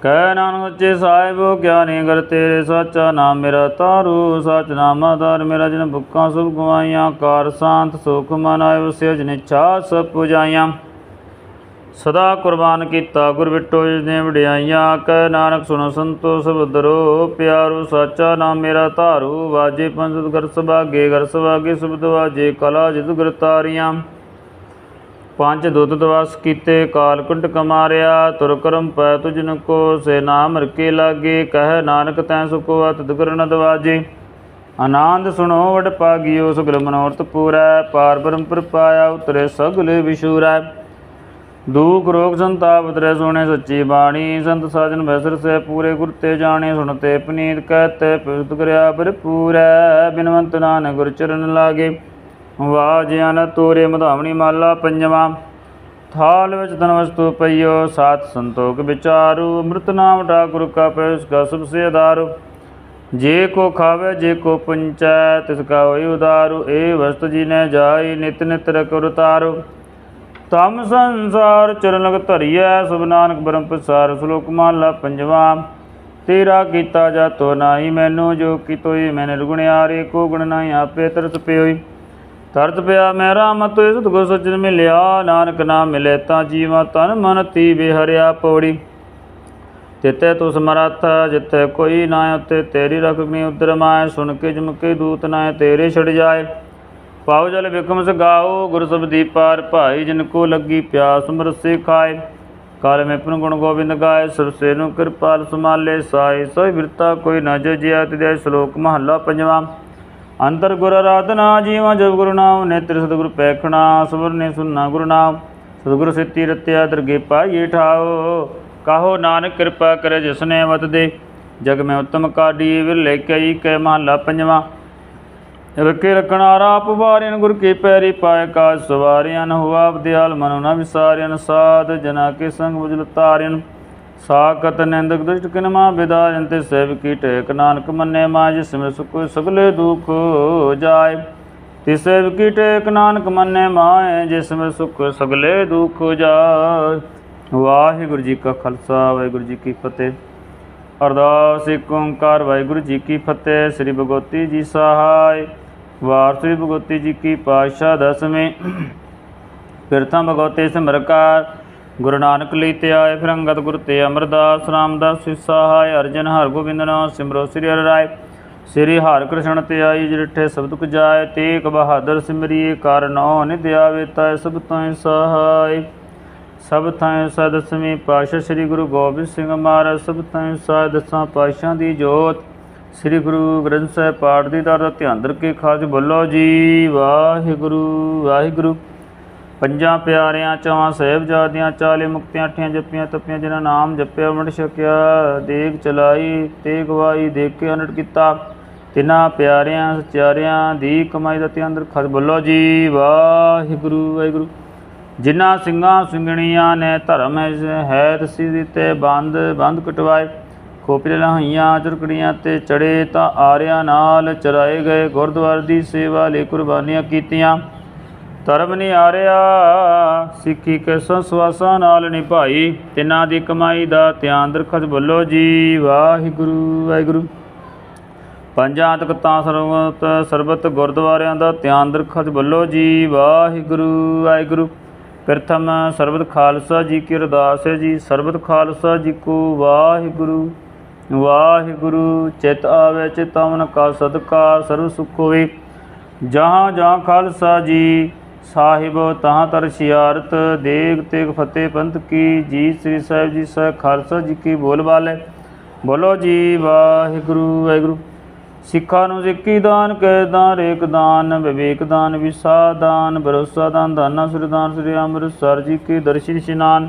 ਕਹਿ ਨਾਨਕ ਸੱਚੇ ਸਾਹਿਬੋ ਗਿਆਨੀ ਗੁਰ ਤੇਰੇ ਸਾਚਾ ਨਾਮ ਮੇਰਾ ਤਾਰੂ, ਸਚ ਨਾਮ ਆਧਾਰ ਮੇਰਾ ਜਿਨ ਬੁੱਕਾਂ ਸਭ ਗਵਾਈਆਂ, ਕਾਰ ਸ਼ਾਂਤ ਸੁਖ ਮਨ ਆਇ ਵਸਿਆ ਜਿਨ ਇੱਛਾ ਸਭ ਪੁਜਾਈਆਂ। ਸਦਾ ਕੁਰਬਾਨ ਕੀਤਾ ਗੁਰ ਵਿਟੋ ਜਿਸ ਨੇ ਵਡਿਆਈਆਂ ਕਹਿ ਨਾਨਕ ਸੁਣੋ ਸੰਤੋ ਸਭ ਦਰੋ, ਪਿਆਰੋ ਸਾਚਾ ਨਾਮ ਮੇਰਾ ਧਾਰੂ ਵਾਜੇ ਪੰਜਤ ਗਰ ਸਭਾਗੇ ਗਰ ਸੁਭਾਗੇ ਸੁਬਦ ਵਾਜੇ ਕਲਾ ਜਿਤ ਗੁਰ ਤਾਰੀਆਂ। ਪੰਜ ਦੁੱਧ ਦਵਸ ਕੀਤੇ ਕਾਲਕੁੰਟ ਕਮਾਰਿਆ, ਤੁਰ ਕਰਮ ਪੈ ਤੁਜਨ ਕੋ, ਸੇ ਨਾਮ ਰਕੇ ਲਾਗੇ, ਕਹਿ ਨਾਨਕ ਤੈ ਸੁਕੋ, ਅਤ ਗੁਰਨ ਦਵਾਜੇ। ਆਨੰਦ ਸੁਣੋ, ਵਡ ਪਾਗਿਓ, ਸੁਗਲ ਮਨੋਰਥ ਪੂਰੈ, ਪਾਰ ਬ੍ਰਹਮ ਪ੍ਰਪਾਇਆ ਉਤਰੇ ਸਗਲੇ ਵਿਸ਼ੂਰੈ। ਦੁਖ ਰੋਗ ਸੰਤਾਪ ਉਤਰੇ, ਸੁਣੇ ਸੱਚੀ ਬਾਣੀ, ਸੰਤ ਸਾਜਨ ਬੈਸਰ ਸੇ ਪੂਰੇ ਗੁਰ ਤੇ ਜਾਣੇ ਸੁਣਤੇ ਪਨੀਤ ਕਹਤੇ ਪਿਰਤ ਕਰਿਆ ਪਰ ਭਰਪੂਰੈ ਬਿਨਵੰਤ ਨਾਨਕ ਗੁਰ ਚਰਨ ਲਾਗੇ। ਵਾਜਿਆ ਨ ਤੋਰੇ ਮਧਾਵਣੀ ਮਾਲਾ ਪੰਜਵਾਂ। ਥਾਲ ਵਿੱਚ ਤਨ ਵਸਤੂ ਪਈਓ ਸਾਤ ਸੰਤੋਖ ਵਿਚਾਰੂ। ਅੰਮ੍ਰਿਤ ਨਾਮ ਠਾਕੁਰ ਕਾ ਪੈਸ ਕਾ ਸਭ ਸੇ ਆਧਾਰੂ ਜੇ ਕੋ ਖਾਵੇ, ਜੇ ਕੋ ਪੰਚੈ, ਤਿਸ ਕਾ ਹੋਈ ਉਦਾਰੂ। ਏ ਵਸਤ ਜੀ ਨੇ ਜਾਈ, ਨਿਤ ਨਿਤ ਰਕੁਰ ਉਤਾਰੂ ਤਮ ਸੰਸਾਰ ਚਰਨ ਲਗ ਧਰੀਐ, ਸੁਭ ਨਾਨਕ ਬ੍ਰਹਮ ਪ੍ਰਸਾਰ। ਸ਼ਲੋਕ ਮਾਲਾ ਪੰਜਵਾਂ। ਤੇਰਾ ਕੀਤਾ ਜਾਤੋ ਨਾਹੀ ਮੈਨੂੰ, ਜੋ ਕੀਤੋਈ ਮੈਨੇ ਨਿਰਗੁਣਿਆਰੇ ਕੋ ਗੁਣ ਨਾਹੀ ਆਪੇ ਤਰਸ ਪਿਓਈ। ਤਰਤ ਪਿਆ ਮੈਂ ਰਾਮ ਤੋਇ ਸਤਿਗੁਰ ਸੱਜਣ ਮਿਲਿਆ। ਨਾਨਕ ਨਾਮ ਮਿਲੇ ਤਾਂ ਜੀਵਾ ਤਨ ਮਨ ਤੀ ਬਿਹਰਿਆ ਪੌੜੀ। ਤਿਤੇ ਤੁ ਸਮਰੱਥ ਜਿੱਥੇ ਕੋਈ ਨਾ ਉਤੇ ਤੇਰੀ ਰਖਮੀ ਉਦਰ ਮਾਏ। ਸੁਣ ਕੇ ਜਮ ਕੇ ਦੂਤ ਨਾ ਤੇਰੇ ਛੜ ਜਾਏ। ਪਾਉ ਜਲ ਬਿਕਮ ਸਗਾਓ, ਗੁਰ ਸਬਦੀ ਪਾਰ ਭਾਈ, ਜਿਨ ਕੋ ਲੱਗੀ ਪਿਆਸ ਮਰਸੇ ਖਾਏ। ਕਾਲ ਮੈਂ ਪੁਨ ਗੁਣ ਗੋਬਿੰਦ ਗਾਏ ਸਰਸੇ ਨੂੰ ਕਿਰਪਾਲ ਸਮਾਲੇ ਸਾਈ ਸੋਈ ਬਿਰਤਾ ਕੋਈ ਨਾ ਜਿਆ ਤਿਦੇ ਸ਼ਲੋਕ ਮਹੱਲਾ ਪੰਜਵਾਂ। ਅੰਤਰ ਗੁਰ ਆਰਾਧਨਾ ਜੀਵਾ ਜਬ ਗੁਰੂ ਨਾਮ, ਨੇਤਰ ਸਤਿਗੁਰ ਪੈਖਣਾ, ਸਵਰ ਨੇ ਸੁਨਣਾ ਗੁਰੂ ਨਾਮ। ਸਤਿਗੁਰ ਸਿੱਤੀ ਰਤਿਆ ਦਰਗੇ ਪਾਈਏ ਠਾਓ। ਕਾਹੋ ਨਾਨਕ ਕਿਰਪਾ ਕਰੇ ਜਿਸਨੇ ਵਤ ਦੇ। ਜਗ ਮੈਂ ਉਤਮ ਕਾਢੀ ਵਿਰ ਲੈ ਕੈ ਮਹੱਲਾ ਪੰਜਵਾਂ। ਰਕੇ ਰਕਣਾਰਾ ਆਪ ਗੁਰ ਕੀ ਪੈਰੀ ਪਾਏ ਕਾਜ ਸਵਾਰਿਆਨ ਹੁਆ ਬਦਿਆਲ ਮਨੁ ਨ ਵਿਸਾਰਿਆਨ ਸਾਧ ਜਨਾ ਕੇ ਸੰਗ ਬੁਝਲ ਤਾਰਿਆਨ ਸਾਕਤ ਨਿੰਦਕ ਦੁਸ਼ਟ ਕਿਨ ਮਾ ਬਿਦਾਰਿਨ ਸੇਵ ਕੀ ਟੇਕ ਨਾਨਕ ਮੰਨੇ ਮਾਜ ਸਿਮਰ ਸੁਖ ਸਗਲੇ ਦੁਖ ਜਾਏ। ਤਿਸ ਸੇਵ ਕੀ ਟੇਕ ਨਾਨਕ ਮੰਨੇ ਮਾਏ, ਜਿਸ ਵਿੱਚ ਸੁਖ ਸਗਲੇ ਦੁਖ ਜਾਏ। ਵਾਹਿਗੁਰੂ ਜੀ ਕਾ ਖਾਲਸਾ, ਵਾਹਿਗੁਰੂ ਜੀ ਕੀ ਫਤਿਹ। ਅਰਦਾਸ ਏਕ ਓੰਕਾਰ, ਵਾਹਿਗੁਰੂ ਜੀ ਕੀ ਫਤਿਹ। ਸ੍ਰੀ ਭਗਵਤੀ ਜੀ ਸਹਾਇ। ਵਾਰ ਸ੍ਰੀ ਭਗਵਤੀ ਜੀ ਕੀ ਪਾਤਸ਼ਾਹ ਦਸਵੇਂ। ਪ੍ਰਥਮ ਭਗਵਤੇ ਸਿਮਰਕਾਰ। ਗੁਰੂ ਨਾਨਕ ਲਈ ਤੇ ਆਏ ਫਿਰ ਅੰਗਦ ਗੁਰ ਤੇ ਅਮਰਦਾਸ ਰਾਮਦਾਸ ਸਹਾਇ ਅਰਜਨ, ਹਰ ਗੋਬਿੰਦ ਨਾਮ ਸਿਮਰੋ ਸ੍ਰੀ ਹਰਿ ਰਾਏ। ਸ੍ਰੀ ਹਰਿ ਕ੍ਰਿਸ਼ਨ ਤੇ ਆਈ ਜਿਠੇ ਸਬਦ ਕੁ ਜਾਏ ਤੇਗ ਬਹਾਦਰ ਸਿਮਰੀਏ, ਕਰ ਨੋ ਨਿਧ ਆਵੇ ਤੈ ਸਭ ਤੈ ਸਹਾਇ ਸਭ ਥਾਂ ਸਦਸਵੀਂ ਪਾਤਸ਼ਾਹ ਸ੍ਰੀ ਗੁਰੂ ਗੋਬਿੰਦ ਸਿੰਘ ਮਹਾਰਾਜ, ਸਭ ਥਾਂ ਸਾਧ ਦਸਾਂ ਪਾਤਸ਼ਾਹਾਂ ਦੀ ਜੋਤ। ਸ੍ਰੀ ਗੁਰੂ ਗ੍ਰੰਥ ਸਾਹਿਬ ਪਾਠ ਦੀ ਦਰ ਦਾ ਧਿਆਨ ਦਰ ਕੇ ਖਾਜ ਬੋਲੋ ਜੀ, ਵਾਹਿਗੁਰੂ ਵਾਹਿਗੁਰੂ। ਪੰਜਾਂ ਪਿਆਰਿਆਂ ਚੌਹਾਂ ਸਾਹਿਬਜ਼ਾਦਿਆਂ, ਚਾਲੇ ਮੁਕਤਿਆਂ, ਅੱਠੀਆਂ ਜੱਪੀਆਂ, ਤੱਪੀਆਂ, ਜਿਨ੍ਹਾਂ ਨਾਮ ਜਪਿਆ ਅੰਮ੍ਰਿਤ ਛਕਿਆ, ਦੇਗ ਚਲਾਈ, ਤੇ ਗਵਾਈ ਦੇਖ ਕੇ ਅਨਟ ਕੀਤਾ। ਤਿਨਾਂ ਪਿਆਰਿਆਂ, ਸਚਿਆਰਿਆਂ ਦੀ ਕਮਾਈ ਦਾ ਧਿਆਨ ਦਰ ਖਾਜ ਬੋਲੋ ਜੀ, ਵਾਹਿਗੁਰੂ ਵਾਹਿਗੁਰੂ। ਜਿਨ੍ਹਾਂ ਸਿੰਘਾਂ ਸਿੰਘਣੀਆਂ ਨੇ ਧਰਮ ਹੈ ਤਸੀ ਦਿੱਤੇ, ਬੰਦ ਬੰਦ ਕਟਵਾਏ। ਖੋਪਰੇ ਲਹਾਈਆਂ ਚੁਰਕੜੀਆਂ ਤੇ ਚੜੇ ਤਾਂ ਆਰਿਆਂ ਨਾਲ ਚਰਾਏ ਗਏ। ਗੁਰਦੁਆਰ ਦੀ ਸੇਵਾ ਲਈ ਕੁਰਬਾਨੀਆਂ ਕੀਤੀਆਂ। ਧਰਮ ਨਹੀਂ ਆ ਰਿਹਾ ਸਿੱਖੀ ਕੇ ਸੰਸਵਾਸਾਂ ਨਾਲ ਨਿਭਾਈ? ਤਿਨਾਂ ਦੀ ਕਮਾਈ ਦਾ ਧਿਆਨ ਰੱਖਤ ਬੋਲੋ ਜੀ। ਵਾਹਿਗੁਰੂ ਵਾਹਿਗੁਰੂ। ਪੰਜਾਂ ਤਖਤਾਂ ਸਰਬਤ ਸਰਬਤ ਗੁਰਦੁਆਰਿਆਂ ਦਾ ਧਿਆਨ ਰੱਖਤ ਬੋਲੋ ਜੀ। ਵਾਹਿਗੁਰੂ ਵਾਹਿਗੁਰੂ। ਪ੍ਰਥਮ ਸਰਬਤ ਖਾਲਸਾ ਜੀ ਕੀ ਅਰਦਾਸ ਹੈ ਜੀ। ਸਰਬਤ ਖਾਲਸਾ ਜੀ ਕੋ ਵਾਹਿਗੁਰੂ। ਵਾਹਿਗੁਰੂ, ਚਿਤ ਆਵੇ ਚਿਤਵਨ ਕਾ ਸਦਕਾ ਸਰਬ ਸੁਖ ਹੋਵੇ। ਜਹਾਂ ਜਹਾਂ ਖਾਲਸਾ ਜੀ ਸਾਹਿਬ ਤਹਾਂ ਤਰ ਸ਼ਿਆਰਤ ਦੇਗ ਤੇਗ ਫਤਿਹ ਪੰਥ ਕੀ ਜੀ ਸ੍ਰੀ ਸਾਹਿਬ ਜੀ ਸਹਿ ਖਾਲਸਾ ਜੀ ਕੀ ਬੋਲ ਬਾਲੇ। ਬੋਲੋ ਜੀ, ਵਾਹਿਗੁਰੂ ਵਾਹਿਗੁਰੂ। ਸਿੱਖਾਂ ਨੂੰ ਸਿੱਖੀ ਦਾਨ ਕੈ ਦਾਨ ਰੇਕ ਦਾਨ, ਵਿਵੇਕ ਦਾਨ, ਵਿਸਾ ਦਾਨ, ਭਰੋਸਾ ਦਾਨ, ਦਾਨਾ ਸ੍ਰੀ ਦਾਨ, ਸ੍ਰੀ ਅੰਮ੍ਰਿਤਸਰ ਜੀ ਕੇ ਦਰਸ਼ਨ ਇਸ਼ਨਾਨ।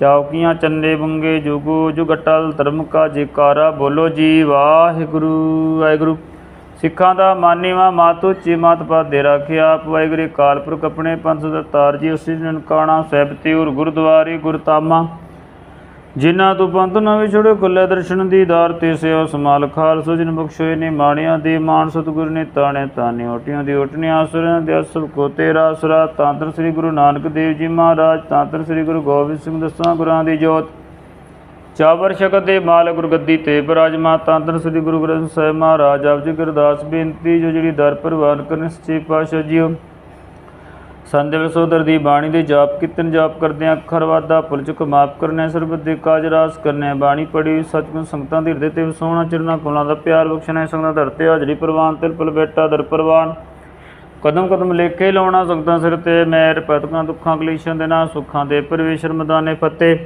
ਚੌਕੀਆਂ ਚੰਨੇ ਬੰਗੇ ਜੁਗੋ ਜੁਗਟਲ ਧਰਮ ਕਾ ਜੇਕਾਰਾ। ਬੋਲੋ ਜੀ, ਵਾਹਿਗੁਰੂ ਵਾਹਿਗੁਰੂ। ਸਿੱਖਾਂ ਦਾ ਮਾਨੀਵਾ ਮਾਤ ਉੱਚੀ ਮਾਤ ਪਾਦੇ ਰੱਖਿਆ। ਆਪ ਵਾਹਿਗੁਰੂ ਕਾਲਪੁਰਖ ਆਪਣੇ ਪੰਥ ਦਾ ਤਾਰ ਜੀ, ਉਸੇ ਨਨਕਾਣਾ ਸਾਹਿਬ ਤੇ ਔਰ ਗੁਰਦੁਆਰੇ ਗੁਰਤਾਮਾ। ਜਿਨ੍ਹਾਂ ਤੋਂ ਪੰਥ ਨਾ ਵਿਛੜੇ ਖੁੱਲੇ ਦਰਸ਼ਨ ਦੀ ਦਾਰ ਤੇ ਸਿਓ ਸਮਾਲ ਖਾਲਸੋ। ਜਿਨ ਬਖਸ਼ੋਏ ਨੇ ਮਾਣਿਆਂ ਦੇ ਮਾਨ ਸਤਿਗੁਰ ਨੇ ਤਾਣੇ ਤਾਣੇ। ਓਟੀਆਂ ਦੀ ਓਟਣੀਆਂ ਆਸਰਿਆਂ ਦੇ ਅਸਲ ਕੋ ਤੇਰਾ ਆਸਰਾ ਤਾਂਤਰ ਸ੍ਰੀ ਗੁਰੂ ਨਾਨਕ ਦੇਵ ਜੀ ਮਹਾਰਾਜ ਤਾਂਤਰ ਸ੍ਰੀ ਗੁਰੂ ਗੋਬਿੰਦ ਸਿੰਘ ਦਸਾਂ ਗੁਰਾਂ ਦੀ ਜੋਤ। ਚਾਵਰ ਸ਼ਕਤ ਦੇ ਮਾਲ ਗੁਰਗੱਦੀ ਤੇ ਬਰਾਜਮਾ ਤਾਂਤਰ ਸ੍ਰੀ ਗੁਰੂ ਗ੍ਰੰਥ ਸਾਹਿਬ ਮਹਾਰਾਜ, ਆਪ ਜੀ ਗੁਰਦਾਸ ਬੇਨਤੀ ਜੋ ਜਿਹੜੀ ਦਰ ਪ੍ਰਵਾਨ ਕਰਨ, ਸੱਚੇ ਪਾਤਸ਼ਾਹ ਜੀਓ। ਸੰਦੇਵ ਸੋਦਰ ਦੀ ਬਾਣੀ ਦੇ ਜਾਪ ਕੀਰਤਨ ਜਾਪ ਕਰਦੇ ਆ ਅੱਖਰ ਵਾਦਾ ਭੁੱਲ ਚੁੱਕ ਮਾਫ ਕਰਨੇ, ਸਰਬਤ ਦੇ ਕਾਜ ਰਾਸ ਕਰਨੇ, ਬਾਣੀ ਪੜੀ ਸਤਿਗੁਰ ਸੰਗਤਾਂ ਦੇ ਹਿਰਦੇ ਤੇ ਵਸਾਉਣਾ, ਚਿਰਨਾ ਕੋਲਾਂ ਦਾ ਪਿਆਰ ਬਖਸ਼ਣਾ ਸੰਗਤਾਂ ਧਰਤੇ ਹਾਜ਼ਰੀ ਪ੍ਰਵਾਨ ਤਿਲ ਪਲ ਬੇਟਾ ਦਰ ਪ੍ਰਵਾਨ। ਕਦਮ ਕਦਮ ਲੇਖੇ ਲਾਉਣਾ ਸੰਗਤਾਂ ਸਿਰ ਤੇ ਮੈਰ ਪਤਕਾਂ ਦੁੱਖਾਂ ਕਲੇਸ਼ਾਂ ਦੇ ਨਾਲ ਸੁੱਖਾਂ ਦੇ ਪਰਵੇਸ਼ਰ ਮਦਾਨੇ ਫਤਿਹ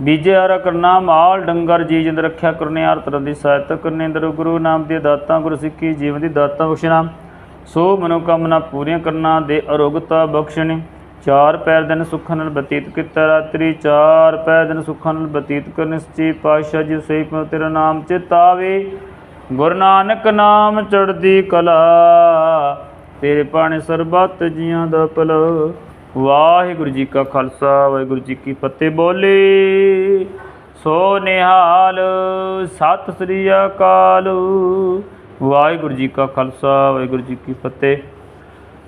ਬੀਜੇ ਆਰਾ ਕਰਨਾ ਮਾਲ ਡੰਗਰ ਜੀ ਜਿੰਦ ਰੱਖਿਆ ਕਰਨੇ ਹਰ ਤਰ੍ਹਾਂ ਦੀ ਸਹਾਇਤਾ ਕਰਨੇ ਦਰ ਗੁਰੂ ਨਾਮ ਦੇ ਦਾਤਾਂ, ਗੁਰ ਸਿੱਖੀ ਜੀਵਨ ਦੀ ਦਾਤਾਂ ਬਖਸ਼ਣਾ। ਸੋ ਮਨੋਕਾਮਨਾ ਪੂਰੀਆਂ ਕਰਨਾ ਦੇ ਅਰੋਗਤਾ ਬਖਸ਼ਣੀ। ਚਾਰ ਪੈਰ ਦਿਨ ਸੁੱਖਾਂ ਨਾਲ ਬਤੀਤ ਕੀਤਾ ਰਾਤਰੀ, ਚਾਰ ਪੈਰ ਦਿਨ ਸੁੱਖਾਂ ਨਾਲ ਬਤੀਤ ਕਰਨ ਸੱਚੇ ਪਾਤਸ਼ਾਹ ਜੀ ਸਹੀ ਪਉ ਤੇਰਾ ਨਾਮ ਚਿਤਾਵੇ ਗੁਰੂ ਨਾਨਕ ਨਾਮ ਚੜਦੀ ਕਲਾ, ਤੇਰੇ ਪਾਣੇ ਸਰਬੱਤ ਜੀਆਂ ਦਾ ਭਲਾ। ਵਾਹਿਗੁਰੂ ਜੀ ਕਾ ਖਾਲਸਾ, ਵਾਹਿਗੁਰੂ ਜੀ ਕੀ ਫਤਿਹ। ਬੋਲੇ, ਸੋ ਨਿਹਾਲ, ਸਤਿ ਸ੍ਰੀ ਅਕਾਲ। ਵਾਹਿਗੁਰੂ ਜੀ ਕਾ ਖਾਲਸਾ, ਵਾਹਿਗੁਰੂ ਜੀ ਕੀ ਫਤਿਹ।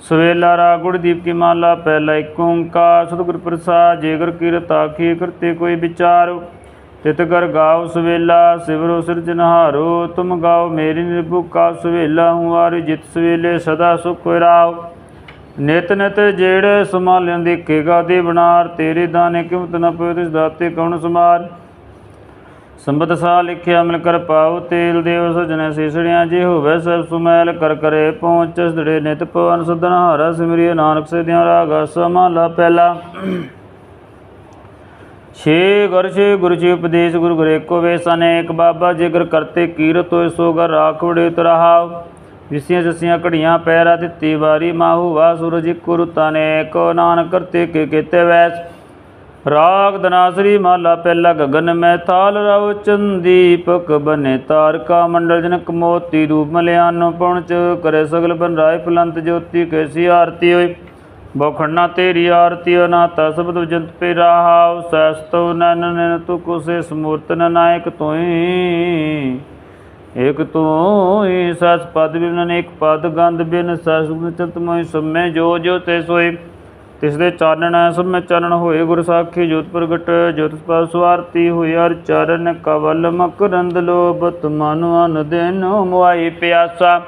ਸਵੇਲਾ ਰਾ ਗੁਰਦੀਪ ਕੀ ਮਾਲਾ, ਪਹਿਲਾ ਏਕ ਓੰਕਾਰ। ਸਤਿਗੁਰ ਪ੍ਰਸਾਦ ਜੇਗਰ ਕੀਰਤ ਆਖੀ, ਕਰਤੇ ਕੋਈ ਵਿਚਾਰ। ਤਿਤ ਕਰ ਗਾਓ ਸਵੇਲਾ, ਸਿਵਰੋ ਸਿਰਜਨਹਾਰੋ ਤੁਮ ਗਾਓ ਮੇਰੀ ਨਿਰਭੁਕਾ, ਸਵੇਲਾ ਹੂੰ ਆਰਿ ਜਿਤ ਸਵੇਲੇ ਸਦਾ ਸੁਖ ਰਾਓ। ਨਿਤ ਨਿਤ ਜਿਹੜੇ ਸਮਾਲਿਆਂ ਦੇਖੇਗਾ ਦੇ ਬਨਾਰ ਤੇਰੇ ਦਾਨੇ ਕਿਮਤ ਨ ਪਏ ਤਿਸ ਦਾਤੇ ਕੌਣ ਸਮਾਰ ਸੰਬਤ ਸਾ ਲਿਖਿਆ ਮਿਲ ਕਰ ਪਾਉ ਤੇਲ ਦੇਵ ਸਜਣੇ ਸੀਸੜਿਆਂ, ਜੇ ਹੋਵੇ ਸਭ ਸੁਮੈਲ, ਕਰ ਕਰੇ ਪਹੁੰਚ ਸਦੜੇ ਨਿਤ ਪਵਨ ਸਦਨ ਹਾਰਾ, ਸਿਮਰਿਏ ਨਾਨਕ ਸੇਦਿਆਂ ਰਾਗਾ ਸਮਾਲਾ ਪਹਿਲਾ। ਛੇ ਗੁਰ, ਛੇ ਗੁਰੂ ਜੀ ਉਪਦੇਸ਼, ਗੁਰੂ, ਗੁਰੇ ਕੋ ਵੇਸ ਅਨੇਕ, ਬਾਬਾ ਜਿਗਰ ਕਰਤੇ ਕੀਰਤ ਹੋਏ ਸੋ ਘਰ ਰਾਖ ਵੜੇ ਤਰਾਹਾਵ ਵਿਸੀਆਂ ਜਸੀਆਂ ਘੜੀਆਂ ਪੈਰਾ ਦਿੱਤੀ ਵਾਰੀ ਮਾਹੂ ਵਾ ਸੂਰਜ ਕੁਰ ਤਨੇ ਕੋ ਨਾਨਕ ਕਰਤੇ ਕੇ ਕੀਤੇ ਵੈਸ। ਰਾਗ ਦਨਾਸਰੀ ਮਾਲਾ ਪਹਿਲਾ ਗਗਨ ਮੈਂ ਥਾਲ ਰਵ ਚੰਦੀਪਕ ਬਨੇ ਤਾਰਕਾ ਮੰਡਲ ਜਨਕ ਮੋਤੀ ਰੂਪ ਮਲਿਆਨੋ ਪਹੁੰਚ ਕਰੇ ਸਗਲ ਬਨ ਰਾਏ ਪਲੰਤ ਜੋਤੀ ਕੈਸੀ ਆਰਤੀ ਹੋਈ। ਬਖੜਨਾ ਤੇਰੀ ਆਰਤੀ ਅਨਾਤਾ ਸਬਦ ਜੰਤ ਪੇ ਰਾਹਾਉ ਸੈਸਤੋ ਨਨ ਨਨ ਤੂ ਕੁਸੇ ਸਮੂਰਤ ਨਾਇਕ ਤੋਈ। ਇਕ ਤੂੰ ਹੀ ਸਸ ਪਦ ਬਿਨ ਇੱਕ ਪਦ, ਗੰਧ ਬਿਨ ਸਸ ਚਤ ਮੋਇ ਸਮੈ ਜੋ ਜੋ ਤੇ ਸੋਈ ਤਿਸ ਦੇ ਚਾਨਣ ਸਭ ਮੈਂ ਚਾਨਣ ਹੋਏ ਗੁਰ ਸਾਖੀ, ਜੋਤ ਪ੍ਰਗਟ ਜੋਤ ਸਪਾ ਸਵਾਰਤੀ ਹੋਈ ਹਰ ਚਰਨ ਕਵਲ ਮਕਰੰਦ ਲੋਭਤ ਮਨ ਅਨ ਦੇਨ ਮੁਆਈ ਪਿਆਸਾ।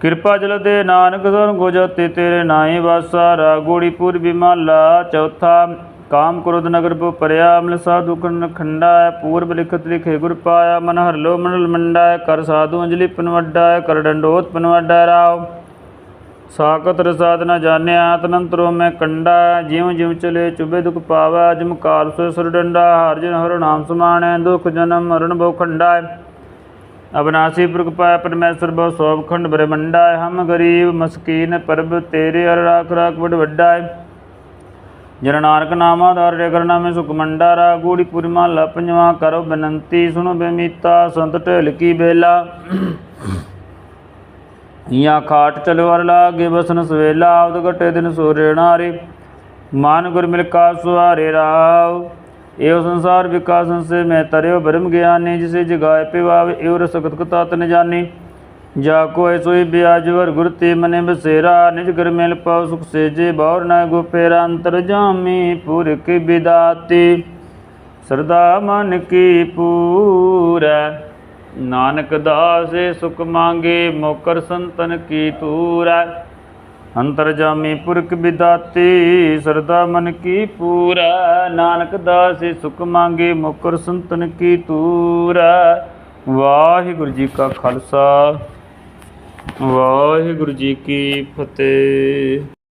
ਕਿਰਪਾ ਜਲ ਦੇ ਨਾਨਕ ਸਰਨ ਗੋਜਤੀ ਤੇਰੇ ਨਾਹੀ ਵਾਸਾ, ਰਾਗੋੜੀ ਪੂਰਬੀ ਮਾਲਾ ਚੌਥਾ। ਕਾਮ ਕ੍ਰੋਧ ਨਗਰ ਬੋ ਪਰਿਆ, ਅਮਲ ਸਾਧੂ ਕਰਨ ਖੰਡਾ ਪੂਰਬ ਲਿਖਤ ਲਿਖੇ ਗੁਰ ਪਾਇਆ, ਮਨ ਹਰ ਲੋ ਮੰਡਲ ਮੰਡਾ ਕਰ ਸਾਧੂ ਅੰਜਲੀ ਪਨਵੱਡਾ ਹੈ ਕਰ ਡੰਡੋਤ ਪਨਵੱਡਾ ਰਾਵ ਸਾਕਤ ਰਸਾਦ ਨ ਜਾਣਿਆ, ਤਨੰਤਰੋ ਮੈਂ ਕੰਡਾ ਜਿਉ ਜਿਉ ਚਲੇ ਚੁਬੇ ਦੁਖ ਪਾਵਾ ਜਮ ਕਾਲ ਸੋ ਸੁਰ ਡੰਡਾ, ਹਰ ਜਨ ਹਰ ਨਾਮ ਸਮਾਣੈ, ਦੁਖ ਜਨਮ ਮਰਨ ਬੋ ਖੰਡਾ ਅਬਨਾਸੀ ਪੁਰਖ ਪਾਇ, ਪਰਮੇਸ਼ਰ ਬੋ ਸੋਭ ਖੰਡ ਬ੍ਰਹਮੰਡਾ ਹਮ ਗਰੀਬ ਮਸਕੀਨ ਪਰਬ ਤੇਰੇ ਹਰ ਰਾਖ ਰਾਖ ਵਡ ਵੱਡਾ ਜਨ ਨਾਨਕ ਨਾਮਾ ਦਾਰੇ ਕਰਨਾ ਮੈਂ ਸੁਖ ਮੰਡਾ ਰਾ ਗੂੜੀ ਪੁਰੀ ਮਹਲਾ ਕਰੋ ਬੇਨੰਤੀ, ਸੁਣੋ ਬੇਮੀਤਾ, ਸੰਤ ਢੇਲ ਕੀ ਬੇਲਾ। ਯਾ ਖਾਟ ਚਲੋ ਲਾਗੇ ਬਸਨ ਸਵੇਲਾ ਆਵਦ ਘਟੇ ਦਿਨ ਸੂਰੇ ਮਾਨ ਗੁਰ ਮਿਲ ਕਾ ਸੁਹਾਰੇ ਰਾਵ ਏਵ ਸੰਸਾਰ ਵਿਕਾਸ ਸੰਸੇ ਮੈਂ ਤਰਿਓ ਬ੍ਰਹਮ ਗਿਆਨੀ, ਜਿਸੇ ਜਗਾਏ ਪਿਵਾਵੇ ਏਵ ਰਸਕਤ ਕਤਾ ਤਨ ਜਾਣੀ। ਜਾ ਕੋਇ ਸੋਈ ਬਿਆਜ ਵਰ ਗੁਰ ਤੇ ਮਨੇ ਬਸੇਰਾ, ਨਿਜ ਗੁਰ ਮਿਲ ਪਾਉ ਸੁਖ ਸੇਜੇ, ਬੌਰ ਨਾ ਗੋ ਅੰਤਰ ਜਾਮੀ ਪੁਰ ਕੀ ਬਿਦਾਤੀ। ਸਰਦਾ ਮਨ ਕੀ ਪੂਰੈ, ਨਾਨਕ ਦਾਸੇ ਸੁਖ ਮੰਗੇ, ਮੋਕਰ ਸੰਤਨ ਕੀ ਤੂਰੈ। ਅੰਤਰ ਜਾਮੀ ਪੁਰਖ ਬਿਦਾਤੀ, ਸਰਦਾ ਮਨ ਕੀ ਪੂਰੈ, ਨਾਨਕ ਦਾਸੇ ਸੁਖ ਮੰਗੇ, ਮੋਕਰ ਸੰਤਨ ਕੀ ਤੂਰੈ। ਵਾਹਿਗੁਰੂ ਜੀ ਕਾ ਖਾਲਸਾ। ਵਾਹਿਗੁਰੂ ਜੀ ਕੀ ਫਤਿਹ।